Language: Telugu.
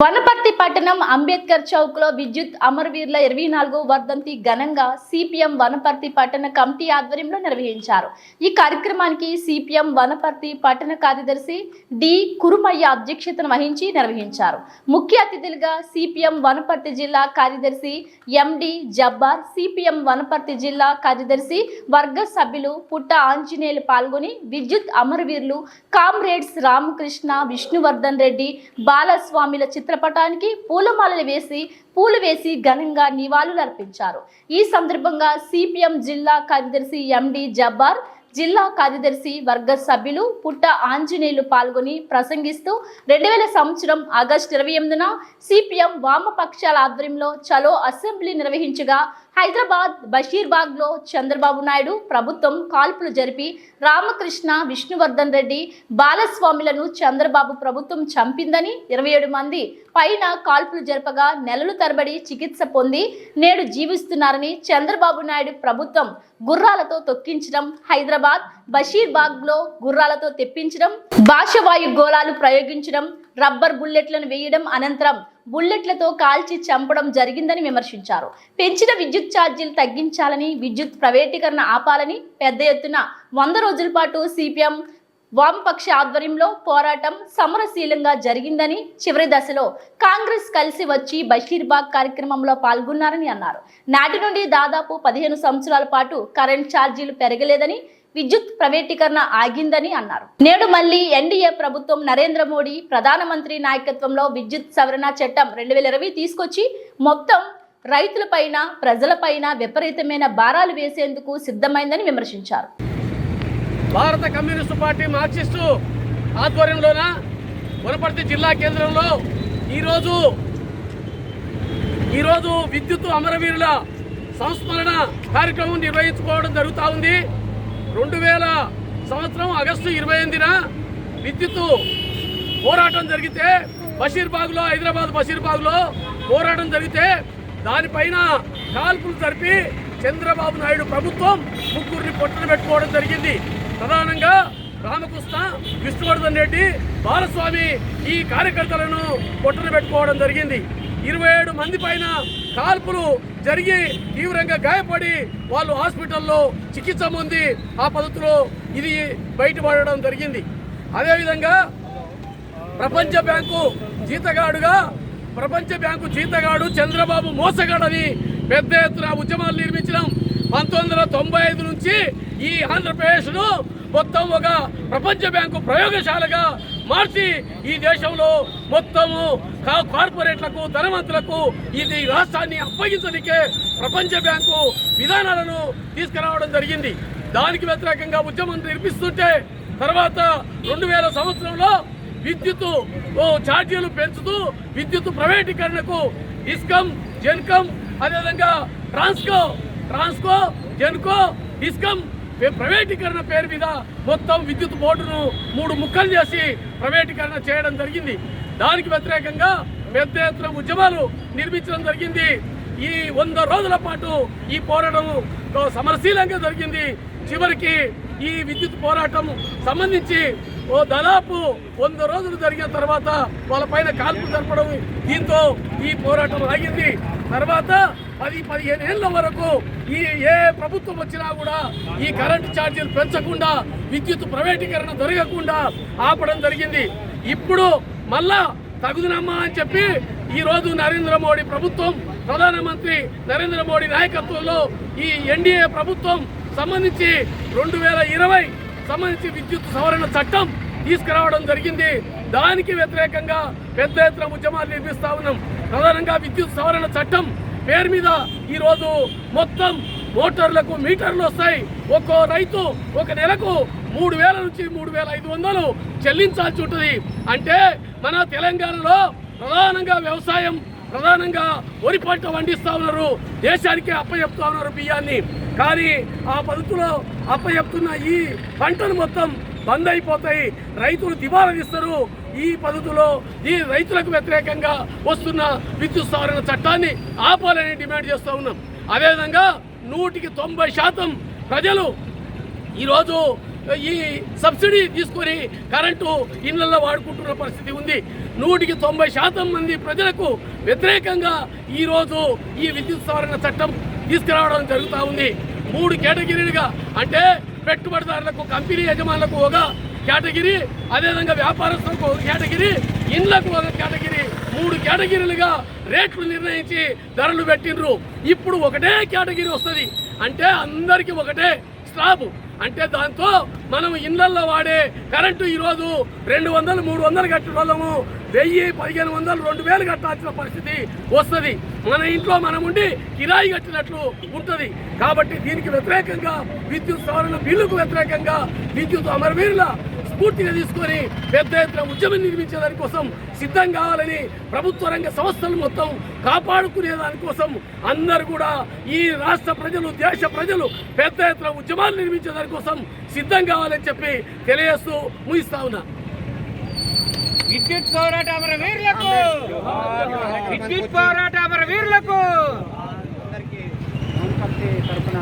వనపర్తి పట్టణం అంబేద్కర్ చౌక్లో విద్యుత్ అమరవీరుల ఇరవై నాలుగో వర్ధంతి ఘనంగా సిపిఎం వనపర్తి పట్టణ కమిటీ ఆధ్వర్యంలో నిర్వహించారు. ఈ కార్యక్రమానికి సిపిఎం వనపర్తి పట్టణ కార్యదర్శి డి కురుమయ్య అధ్యక్షతను వహించి నిర్వహించారు. ముఖ్య అతిథులుగా సిపిఎం వనపర్తి జిల్లా కార్యదర్శి ఎండి జబ్బార్ సిపిఎం వనపర్తి జిల్లా కార్యదర్శి వర్గ సభ్యులు పుట్ట ఆంజనేయులు పాల్గొని విద్యుత్ అమరవీరులు కామ్రేడ్స్ రామకృష్ణ విష్ణువర్ధన్ రెడ్డి బాలస్వామిల చిత్రపటానికి పూలమాలలు వేసి పూలు వేసి ఘనంగా నివాళులు అర్పించారు ఈ సందర్భంగా సిపిఎం జిల్లా కార్యదర్శి ఎండి జబ్బార్ జిల్లా కార్యదర్శి వర్గ సభ్యులు పుట్ట ఆంజనేయులు పాల్గొని ప్రసంగిస్తూ రెండు వేల సంవత్సరం ఆగస్టు ఇరవై ఎనిమిదిన సిపిఎం వామపక్షాల ఆధ్వర్యంలో చలో అసెంబ్లీ నిర్వహించగా హైదరాబాద్ బషీర్బాగ్లో చంద్రబాబు నాయుడు ప్రభుత్వం కాల్పులు జరిపి రామకృష్ణ విష్ణువర్ధన్ రెడ్డి బాలస్వామిలను చంద్రబాబు ప్రభుత్వం చంపిందని ఇరవై ఏడు మంది పైన కాల్పులు జరపగా నెలలు తరబడి చికిత్స పొంది నేడు జీవిస్తున్నారని చంద్రబాబు నాయుడు ప్రభుత్వం గుర్రాలతో తొక్కించడం హైదరాబాద్ బషీర్బాగ్లో గుర్రాలతో తెప్పించడం భాషవాయు గోళాలు ప్రయోగించడం రబ్బర్ బుల్లెట్లను వేయడం అనంతరం బుల్లెట్లతో కాల్చి చంపడం జరిగిందని విమర్శించారు. పెంచిన విద్యుత్ ఛార్జీలు తగ్గించాలని విద్యుత్ ప్రైవేటీకరణ ఆపాలని పెద్ద ఎత్తున వంద రోజుల పాటు సిపిఎం వామపక్ష ఆధ్వర్యంలో పోరాటం సమరశీలంగా జరిగిందని చివరి దశలో కాంగ్రెస్ కలిసి వచ్చి బషీర్బాగ్ కార్యక్రమంలో పాల్గొన్నారని అన్నారు. నాటి నుండి దాదాపు పదిహేను సంవత్సరాల పాటు కరెంట్ ఛార్జీలు పెరగలేదని విద్యుత్ ప్రైవేటీకరణ ఆగిందని అన్నారు. నేడు మళ్ళీ ఎన్డీఏ ప్రభుత్వం నరేంద్ర మోడీ ప్రధానమంత్రి నాయకత్వంలో విద్యుత్ సవరణ చట్టం రెండు వేల ఇరవై తీసుకొచ్చి మొత్తం రైతులపైన ప్రజలపైన విపరీతమైన భారాలు వేసేందుకు సిద్ధమైందని విమర్శించారు. భారత కమ్యూనిస్టు పార్టీ మార్క్సిస్టు ఆధ్వర్యంలోన వనపర్తి జిల్లా కేంద్రంలో ఈరోజు ఈరోజు విద్యుత్ అమరవీరుల సంస్మరణ కార్యక్రమం నిర్వహించుకోవడం జరుగుతూ ఉంది. రెండు వేల సంవత్సరం ఆగస్టు ఇరవై ఎనిమిదిన విద్యుత్ పోరాటం జరిగితే బషీర్బాగ్లో హైదరాబాద్ బషీర్బాగ్లో పోరాటం జరిగితే దానిపైన కాల్పులు జరిపి చంద్రబాబు నాయుడు ప్రభుత్వం ముగ్గురిని పొట్టన పెట్టుకోవడం జరిగింది. ప్రధానంగా రామకృష్ణ విష్ణువర్ధన్ రెడ్డి బాలస్వామి ఈ కార్యకర్తలను పొట్టన పెట్టుకోవడం జరిగింది. ఇరవై ఏడు మంది పైన కాల్పులు జరిగి తీవ్రంగా గాయపడి వాళ్ళు హాస్పిటల్లో చికిత్స పొంది ఆ పద్ధతిలో ఇది బయటపడడం జరిగింది. అదేవిధంగా ప్రపంచ బ్యాంకు జీతగాడుగా ప్రపంచ బ్యాంకు జీతగాడు చంద్రబాబు మోసగాడని పెద్ద ఎత్తున ఉద్యమాలు నిర్మించడం పంతొమ్మిది వందల తొంభై ఐదు నుంచి ఈ ఆంధ్రప్రదేశ్ను మొత్తం ఒక ప్రపంచ బ్యాంకు ప్రయోగశాలగా మార్చి ఈ దేశంలో మొత్తము కార్పొరేట్లకు ధనవంతులకు ఇది రాష్ట్రాన్ని అప్పగించడానికే ప్రపంచ బ్యాంకు విధానాలను తీసుకురావడం జరిగింది. దానికి వ్యతిరేకంగా ఉద్యమం నిర్మిస్తుంటే తర్వాత రెండు వేల సంవత్సరంలో విద్యుత్ ఛార్జీలు పెంచుతూ విద్యుత్ ప్రైవేటీకరణకు ఇస్కం జెన్కం అదేవిధంగా ట్రాన్స్కో ట్రాన్స్కో జెన్కో ఇస్కం ప్రైవేటీకరణ పేరు మీద మొత్తం విద్యుత్ బోర్డును మూడు ముక్కలు చేసి ప్రైవేటీకరణ చేయడం జరిగింది. దానికి వ్యతిరేకంగా పెద్ద ఎత్తున ఉద్యమాలు నిర్మించడం జరిగింది. ఈ వంద రోజుల పాటు ఈ పోరాటం సమరశీలంగా జరిగింది. చివరికి ఈ విద్యుత్ పోరాటం సంబంధించి ఓ దాదాపు వంద రోజులు జరిగిన తర్వాత వాళ్ళపైన కాల్పులు జరపడం దీంతో ఈ పోరాటం ఆగింది. తర్వాత పది పదిహేను ఏళ్ళ వరకు ఈ ఏ ప్రభుత్వం వచ్చినా కూడా ఈ కరెంటు ఛార్జీలు పెంచకుండా విద్యుత్ ప్రైవేటీకరణ జరగకుండా ఆపడం జరిగింది. ఇప్పుడు మళ్ళా తగుదనమ్మా అని చెప్పి ఈరోజు నరేంద్ర మోడీ ప్రభుత్వం ప్రధానమంత్రి నరేంద్ర మోడీ నాయకత్వంలో ఈ ఎన్డీఏ ప్రభుత్వం సంబంధించి రెండు వేల ఇరవై సంబంధించి విద్యుత్ సవరణ చట్టం తీసుకురావడం జరిగింది. దానికి వ్యతిరేకంగా పెద్ద ఎత్తున ఉద్యమాలు నిర్మిస్తా ఉన్నాం. ప్రధానంగా విద్యుత్ సవరణ చట్టం పేరు మీద ఈరోజు మొత్తం మోటార్లకు మీటర్లు వస్తాయి. ఒక్కో రైతు ఒక నెలకు మూడు వేల నుంచి మూడు వేల ఐదు వందలు చెల్లించాల్సి ఉంటుంది. అంటే మన తెలంగాణలో ప్రధానంగా వ్యవసాయం ప్రధానంగా వరి పంట పండిస్తా ఉన్నారు. దేశానికే అప్పచెప్తా ఉన్నారు బియ్యాన్ని. కానీ ఆ పద్ధతిలో అప్పచెప్తున్న ఈ పంటలు మొత్తం బంద్ అయిపోతాయి. రైతులు దివాలా ఇస్తారు ఈ పద్ధతిలో ఈ రైతులకు వ్యతిరేకంగా వస్తున్న విద్యుత్ సవరణ చట్టాన్ని ఆపాలని డిమాండ్ చేస్తూ ఉన్నాం. అదేవిధంగా నూటికి తొంభై శాతం ప్రజలు ఈరోజు ఈ సబ్సిడీ తీసుకొని కరెంటు ఇళ్ళలో వాడుకుంటున్న పరిస్థితి ఉంది. నూటికి తొంభై శాతం మంది ప్రజలకు వ్యతిరేకంగా ఈరోజు ఈ విద్యుత్ సవరణ చట్టం తీసుకురావడం జరుగుతూ ఉంది. మూడు కేటగిరీలుగా అంటే పెట్టుబడిదారులకు కంపెనీ యజమానులకు ఒక కేటగిరీ అదేవిధంగా వ్యాపారస్తులకు ఒక కేటగిరీ ఇండ్లకు ఒక కేటగిరీ. మూడు కేటగిరీలుగా రేట్లు నిర్ణయించి ధరలు పెట్టిండ్రు. ఇప్పుడు ఒకటే కేటగిరీ వస్తుంది. అంటే అందరికీ ఒకటే స్లాబ్. అంటే దాంతో మనం ఇండ్లల్లో వాడే కరెంటు ఈరోజు రెండు వందలు మూడు వందలు కట్టిన వాళ్ళము. వెయ్యి పదిహేను వందలు రెండు వేలు కట్టాల్సిన పరిస్థితి వస్తుంది. మన ఇంట్లో మనం ఉండి కిరాయి కట్టినట్లు ఉంటుంది. కాబట్టి దీనికి వ్యతిరేకంగా విద్యుత్ సవరణ బిల్లుకు వ్యతిరేకంగా విద్యుత్ అమరవీరుల స్ఫూర్తిగా తీసుకొని పెద్ద ఎత్తున ఉద్యమం నిర్మించే దానికోసం సిద్ధం కావాలని ప్రభుత్వ రంగ సంస్థలు మొత్తం కాపాడుకునే దానికోసం అందరు కూడా ఈ రాష్ట్ర ప్రజలు దేశ ప్రజలు పెద్ద ఎత్తున ఉద్యమాలు నిర్మించే దానికోసం సిద్ధం కావాలని చెప్పి తెలియజేస్తూ ముగిస్తా ఉన్నా. విద్యుత్ పోరాట అమర వీరులకు! విద్యుత్ పోరాట అమర వీరులకు తరఫున